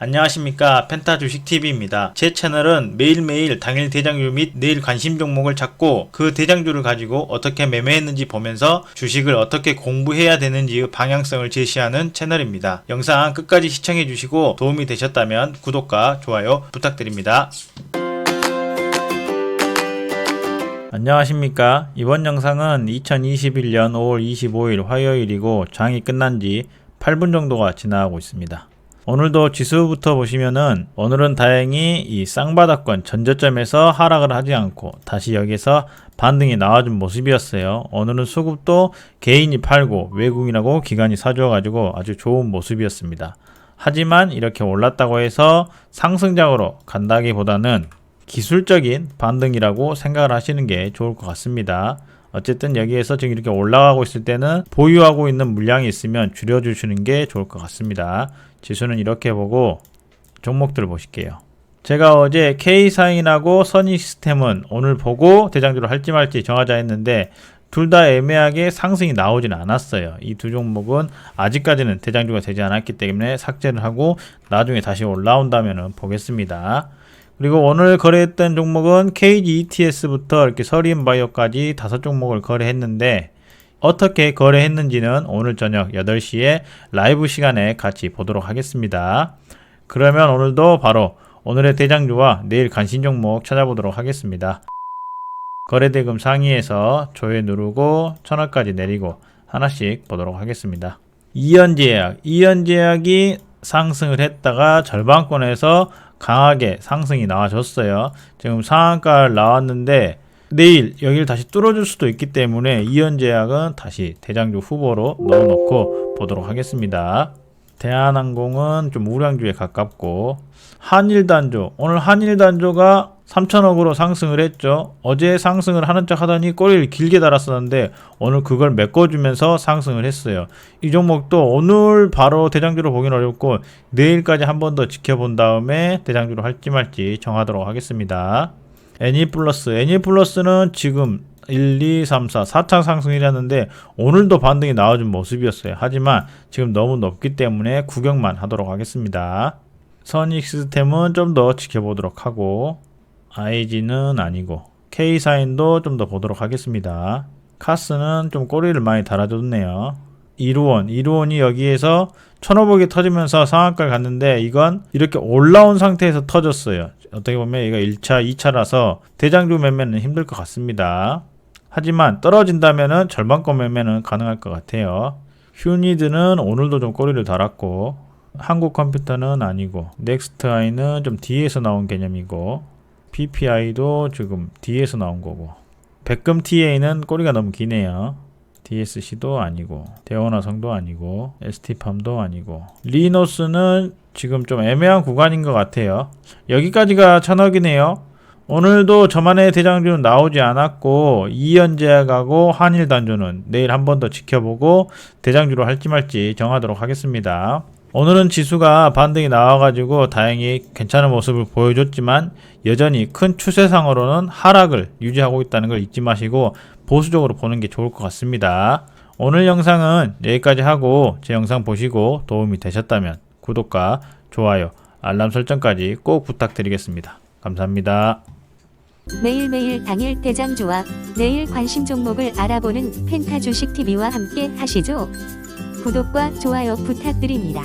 안녕하십니까 펜타 주식TV입니다. 제 채널은 매일매일 당일 대장주 및 내일 관심 종목을 찾고 그 대장주를 가지고 어떻게 매매했는지 보면서 주식을 어떻게 공부해야 되는지의 방향성을 제시하는 채널입니다. 영상 끝까지 시청해 주시고 도움이 되셨다면 구독과 좋아요 부탁드립니다. 안녕하십니까. 이번 영상은 2021년 5월 25일 화요일이고 장이 끝난 지 8분 정도가 지나가고 있습니다. 오늘도 지수부터 보시면은 오늘은 다행히 이 쌍바닥권 전저점에서 하락을 하지 않고 다시 여기서 반등이 나와준 모습이었어요. 오늘은 수급도 개인이 팔고 외국인하고 기관이 사줘가지고 아주 좋은 모습이었습니다. 하지만 이렇게 올랐다고 해서 상승장으로 간다기보다는 기술적인 반등이라고 생각을 하시는 게 좋을 것 같습니다. 어쨌든 여기에서 지금 이렇게 올라가고 있을 때는 보유하고 있는 물량이 있으면 줄여주시는 게 좋을 것 같습니다. 지수는 이렇게 보고 종목들을 보실게요. 제가 어제 K사인하고 선익시스템은 오늘 보고 대장주를 할지 말지 정하자 했는데 둘 다 애매하게 상승이 나오지는 않았어요. 이 두 종목은 아직까지는 대장주가 되지 않았기 때문에 삭제를 하고 나중에 다시 올라온다면 보겠습니다. 그리고 오늘 거래했던 종목은 KGETS부터 이렇게 서린바이오까지 다섯 종목을 거래했는데 어떻게 거래했는지는 오늘 저녁 8시에 라이브 시간에 같이 보도록 하겠습니다. 그러면 오늘도 바로 오늘의 대장주와 내일 관심 종목 찾아보도록 하겠습니다. 거래대금 상위에서 조회 누르고 천원까지 내리고 하나씩 보도록 하겠습니다. 이연제약, 이연제약이 상승을 했다가 절반권에서 강하게 상승이 나와줬어요. 지금 상한가 나왔는데 내일 여기를 다시 뚫어줄 수도 있기 때문에 이연제약은 다시 대장주 후보로 넣어놓고 보도록 하겠습니다. 대한항공은 좀 우량주에 가깝고 한일단조 오늘 한일단조가 3천억으로 상승을 했죠. 어제 상승을 하는 척 하더니 꼬리를 길게 달았었는데 오늘 그걸 메꿔주면서 상승을 했어요. 이 종목도 오늘 바로 대장주로 보기는 어렵고 내일까지 한 번 더 지켜본 다음에 대장주로 할지 말지 정하도록 하겠습니다. 애니 플러스 애니 플러스는 지금 1, 2, 3, 4, 4창 상승이라는데 오늘도 반등이 나와준 모습이었어요. 하지만 지금 너무 높기 때문에 구경만 하도록 하겠습니다. 선익 시스템은 좀 더 지켜보도록 하고 IG는 아니고 K사인도 좀 더 보도록 하겠습니다. 카스는 좀 꼬리를 많이 달아줬네요. 이루원, 이루원이 여기에서 1500이 터지면서 상한가를 갔는데 이건 이렇게 올라온 상태에서 터졌어요. 어떻게 보면 이거 1차, 2차라서 대장주 매매는 힘들 것 같습니다. 하지만 떨어진다면은 절반권 매매는 가능할 것 같아요. 휴니드는 오늘도 좀 꼬리를 달았고 한국 컴퓨터는 아니고 넥스트아이는 좀 뒤에서 나온 개념이고 PPI도 지금 뒤에서 나온 거고 백금 TA는 꼬리가 너무 기네요. DSC도 아니고 대원화성도 아니고 ST팜도 아니고 리노스는 지금 좀 애매한 구간인 것 같아요. 여기까지가 천억이네요. 오늘도 저만의 대장주는 나오지 않았고 이연제약하고 한일단조는 내일 한 번 더 지켜보고 대장주로 할지 말지 정하도록 하겠습니다. 오늘은 지수가 반등이 나와가지고 다행히 괜찮은 모습을 보여줬지만 여전히 큰 추세상으로는 하락을 유지하고 있다는 걸 잊지 마시고 보수적으로 보는 게 좋을 것 같습니다. 오늘 영상은 여기까지 하고 제 영상 보시고 도움이 되셨다면 구독과 좋아요, 알람 설정까지 꼭 부탁드리겠습니다. 감사합니다. 매일매일 당일 대장주와 내일 관심 종목을 알아보는 펜타 주식 TV와 함께 하시죠. 구독과 좋아요 부탁드립니다.